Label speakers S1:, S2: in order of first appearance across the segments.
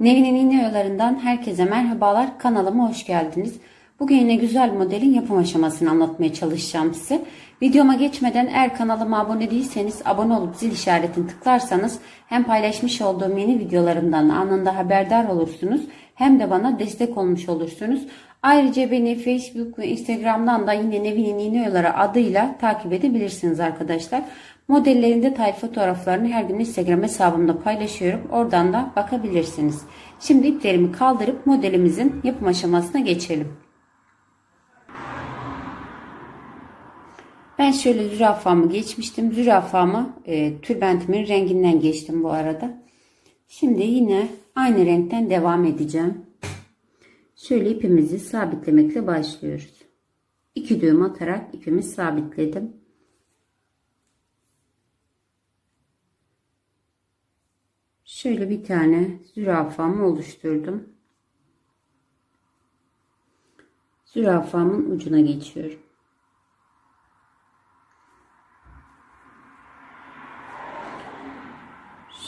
S1: Nevin'in iğne oyalarından herkese merhabalar. Kanalıma hoş geldiniz. Bugün yine güzel modelin yapım aşamasını anlatmaya çalışacağım size. Videoma geçmeden eğer kanalıma abone değilseniz abone olup zil işaretini tıklarsanız hem paylaşmış olduğum yeni videolarımdan anında haberdar olursunuz hem de bana destek olmuş olursunuz. Ayrıca beni Facebook ve Instagram'dan da yine Nevin'in iğne oyaları adıyla takip edebilirsiniz arkadaşlar. Modellerin detaylı fotoğraflarını her gün Instagram hesabımda paylaşıyorum. Oradan da bakabilirsiniz. Şimdi iplerimi kaldırıp modelimizin yapım aşamasına geçelim. Ben şöyle zürafamı geçmiştim. Zürafamı e, tülbentimin renginden geçtim bu arada. Şimdi yine aynı renkten devam edeceğim. Şöyle ipimizi sabitlemekle başlıyoruz. İki düğüm atarak ipimi sabitledim. Şöyle bir tane zürafamı oluşturdum. Zürafamın ucuna geçiyorum.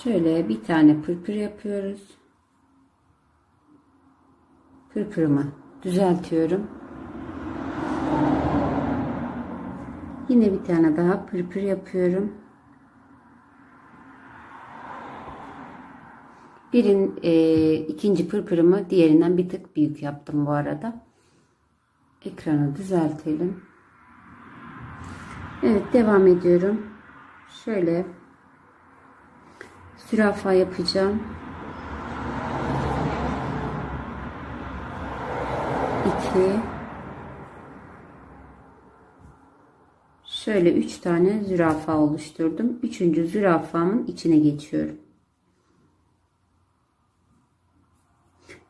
S1: Şöyle bir tane pırpır yapıyoruz. Pırpırımı düzeltiyorum. Yine bir tane daha pırpır yapıyorum. Birin e, ikinci pırpırımı diğerinden bir tık büyük yaptım bu arada. Ekranı düzeltelim. Evet devam ediyorum. Şöyle zürafa yapacağım. 2 Şöyle 3 tane zürafa oluşturdum. Üçüncü zürafamın içine geçiyorum.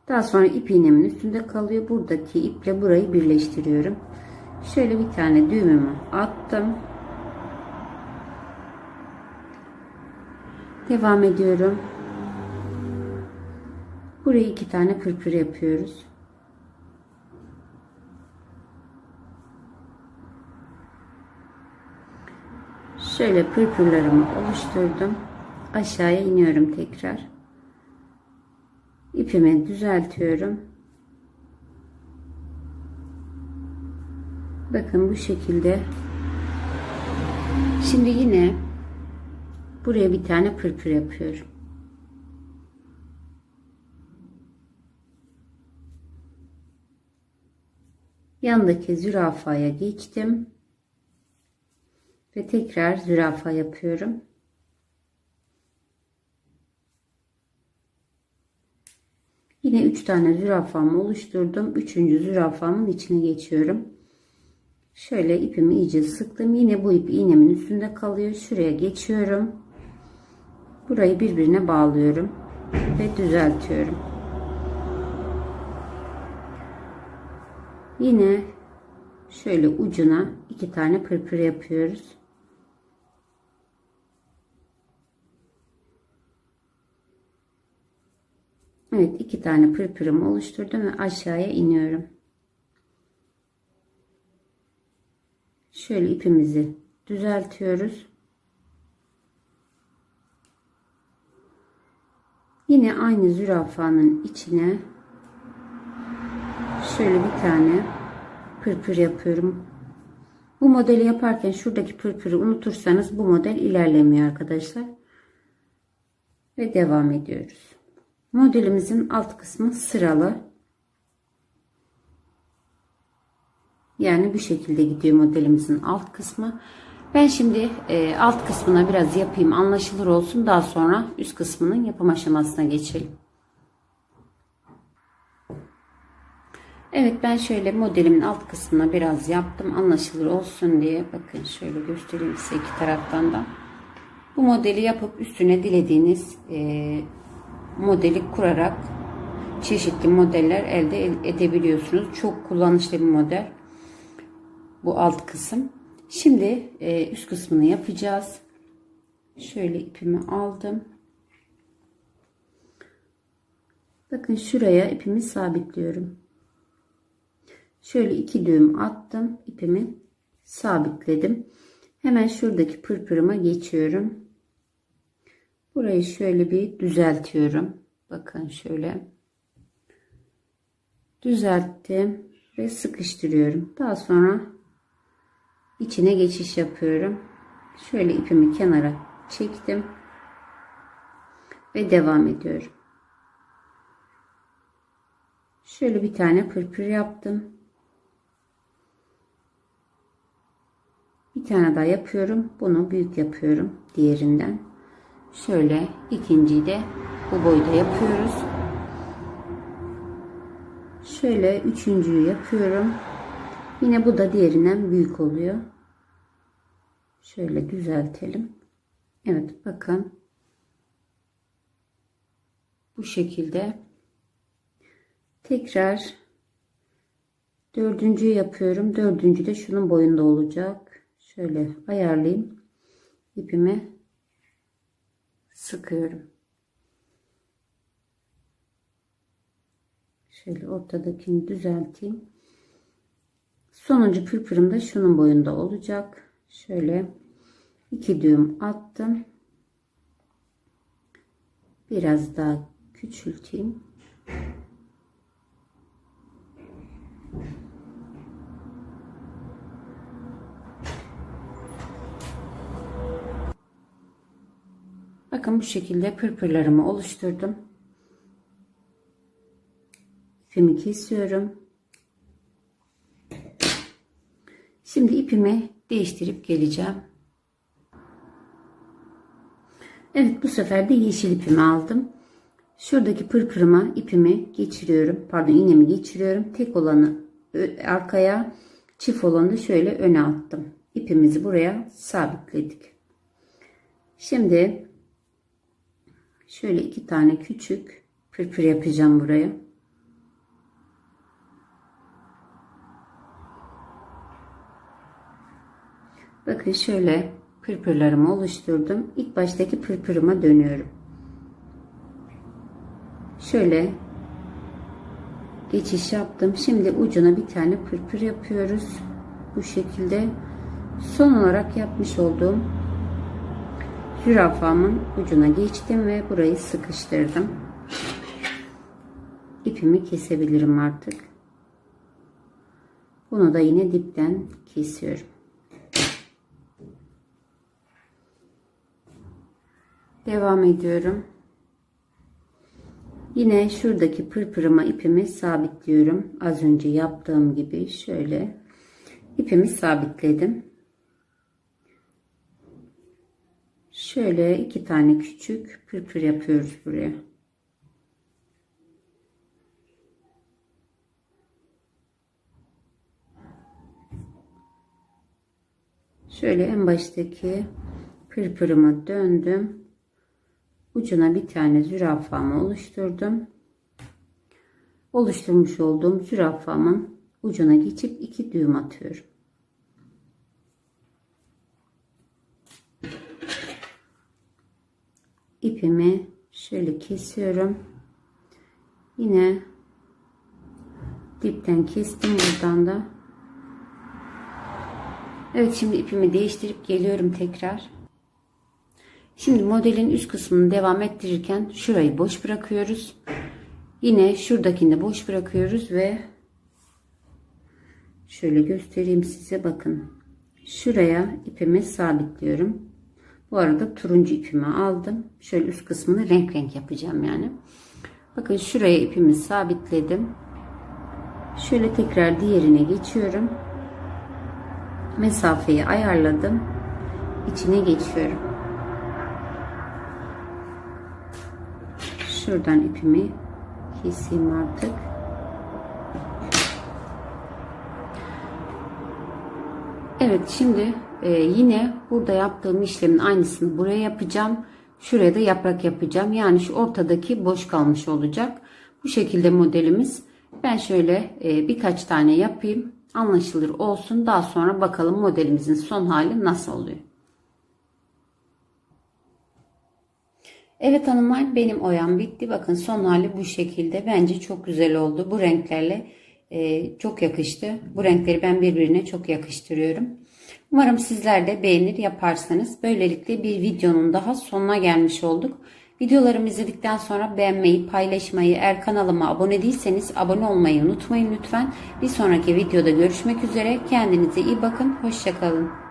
S1: Daha sonra ip iğnemin üstünde kalıyor. Buradaki iple burayı birleştiriyorum. Şöyle bir tane düğümümü attım. Devam ediyorum. Buraya iki tane pırpır yapıyoruz. Şöyle pırpırlarımı oluşturdum. Aşağıya iniyorum tekrar. İpimi düzeltiyorum. Bakın bu şekilde. Şimdi yine buraya bir tane pırpır yapıyorum. Yandaki zürafaya geçtim. Ve tekrar zürafa yapıyorum. Yine 3 tane zürafamı oluşturdum. 3. zürafamın içine geçiyorum. Şöyle ipimi iyice sıktım. Yine bu ip iğnemin üstünde kalıyor. Şuraya geçiyorum. Burayı birbirine bağlıyorum ve düzeltiyorum. Yine şöyle ucuna iki tane pırpır yapıyoruz. Evet iki tane pırpırımı oluşturdum ve aşağıya iniyorum. Şöyle ipimizi düzeltiyoruz. Yine aynı zürafanın içine şöyle bir tane pırpır yapıyorum. Bu modeli yaparken şuradaki pırpırı unutursanız bu model ilerlemiyor arkadaşlar. Ve devam ediyoruz. Modelimizin alt kısmı sıralı. Yani bu şekilde gidiyor modelimizin alt kısmı. Ben şimdi e, alt kısmına biraz yapayım anlaşılır olsun. Daha sonra üst kısmının yapım aşamasına geçelim. Evet ben şöyle modelimin alt kısmına biraz yaptım anlaşılır olsun diye. Bakın şöyle göstereyim size iki taraftan da. Bu modeli yapıp üstüne dilediğiniz e, modeli kurarak çeşitli modeller elde edebiliyorsunuz. Çok kullanışlı bir model. Bu alt kısım. Şimdi e, üst kısmını yapacağız. Şöyle ipimi aldım. Bakın şuraya ipimi sabitliyorum. Şöyle iki düğüm attım. ipimi sabitledim. Hemen şuradaki pırpırıma geçiyorum. Burayı şöyle bir düzeltiyorum. Bakın şöyle düzelttim ve sıkıştırıyorum. Daha sonra içine geçiş yapıyorum. Şöyle ipimi kenara çektim ve devam ediyorum. Şöyle bir tane pırpır yaptım. Bir tane daha yapıyorum. Bunu büyük yapıyorum diğerinden. Şöyle ikinciyi de bu boyda yapıyoruz. Şöyle üçüncüyü yapıyorum. Yine bu da diğerinden büyük oluyor. Şöyle düzeltelim. Evet bakın. Bu şekilde. Tekrar dördüncüyü yapıyorum. Dördüncü de şunun boyunda olacak. Şöyle ayarlayayım. İpimi sıkıyorum. Şöyle ortadakini düzelteyim. Sonuncu pırpırım da şunun boyunda olacak. Şöyle iki düğüm attım. Biraz daha küçülteyim. Bakın bu şekilde pırpırlarımı oluşturdum. İpimi kesiyorum. Şimdi ipimi değiştirip geleceğim. Evet bu sefer de yeşil ipimi aldım. Şuradaki pırpırıma ipimi geçiriyorum. Pardon iğnemi geçiriyorum. Tek olanı arkaya çift olanı şöyle öne attım. İpimizi buraya sabitledik. Şimdi şöyle iki tane küçük pırpır yapacağım buraya. Bakın şöyle pırpırlarımı oluşturdum. İlk baştaki pırpırıma dönüyorum. Şöyle geçiş yaptım. Şimdi ucuna bir tane pırpır yapıyoruz. Bu şekilde son olarak yapmış olduğum zürafamın ucuna geçtim ve burayı sıkıştırdım. İpimi kesebilirim artık. Bunu da yine dipten kesiyorum. Devam ediyorum. Yine şuradaki pırpırıma ipimi sabitliyorum. Az önce yaptığım gibi şöyle ipimi sabitledim. Şöyle iki tane küçük pırpır yapıyoruz buraya. Şöyle en baştaki pırpırıma döndüm. Ucuna bir tane zürafamı oluşturdum. Oluşturmuş olduğum zürafamın ucuna geçip iki düğüm atıyorum. İpimi şöyle kesiyorum. Yine dipten kestim buradan da. Evet şimdi ipimi değiştirip geliyorum tekrar. Şimdi modelin üst kısmını devam ettirirken şurayı boş bırakıyoruz. Yine şuradakini de boş bırakıyoruz ve şöyle göstereyim size bakın. Şuraya ipimi sabitliyorum. Bu arada turuncu ipimi aldım. Şöyle üst kısmını renk renk yapacağım yani. Bakın şuraya ipimi sabitledim. Şöyle tekrar diğerine geçiyorum. Mesafeyi ayarladım. İçine geçiyorum. Şuradan ipimi keseyim artık. Evet şimdi e, yine burada yaptığım işlemin aynısını buraya yapacağım. Şuraya da yaprak yapacağım. Yani şu ortadaki boş kalmış olacak. Bu şekilde modelimiz. Ben şöyle e, birkaç tane yapayım. Anlaşılır olsun. Daha sonra bakalım modelimizin son hali nasıl oluyor. Evet hanımlar benim oyam bitti. Bakın son hali bu şekilde. Bence çok güzel oldu. Bu renklerle e, çok yakıştı. Bu renkleri ben birbirine çok yakıştırıyorum. Umarım sizler de beğenir yaparsanız. Böylelikle bir videonun daha sonuna gelmiş olduk. Videolarımı izledikten sonra beğenmeyi, paylaşmayı, eğer kanalıma abone değilseniz abone olmayı unutmayın lütfen. Bir sonraki videoda görüşmek üzere. Kendinize iyi bakın. Hoşçakalın.